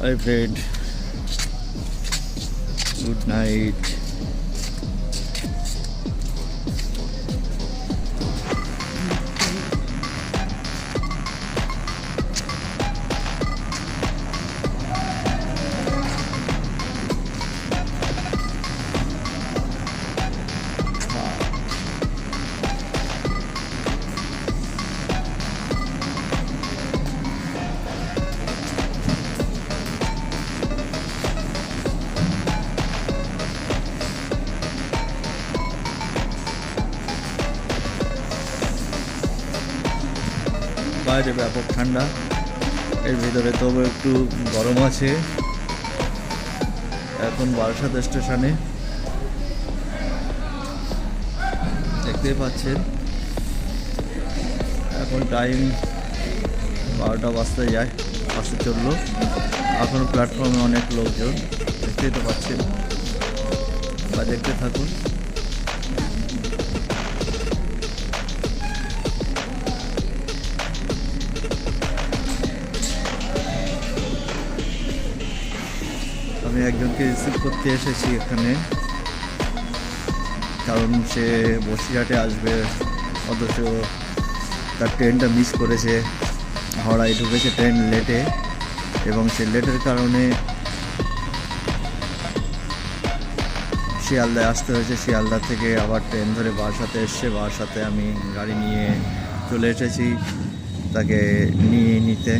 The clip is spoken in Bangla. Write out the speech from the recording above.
I prayed. Good night. বাইরে ব্যাপক ঠান্ডা। এর ভিতরে তবু একটু গরম আছে। এখন বারাসাত স্টেশনে। দেখতেই পাচ্ছেন। এখন টাইম বারোটা বাজতে যায় বাসে চলল। এখনও প্ল্যাটফর্মে অনেক লোকজন। দেখতেই তো পাচ্ছেন। বা দেখতে থাকুন। আমি একজনকে রিসিভ করতে এসেছি এখানে। কারণ সে বসিরহাটে আসবে, অথচ তার ট্রেনটা মিস করেছে। হাওড়ায় ঢুকেছে ট্রেন লেটে এবং সে লেটের কারণে শিয়ালদায় আসতে হয়েছে। শিয়ালদা থেকে আবার ট্রেন ধরে বারাসাতে এসছে। বারাসাতে আমি গাড়ি নিয়ে চলে এসেছি তাকে নিয়ে নিতে।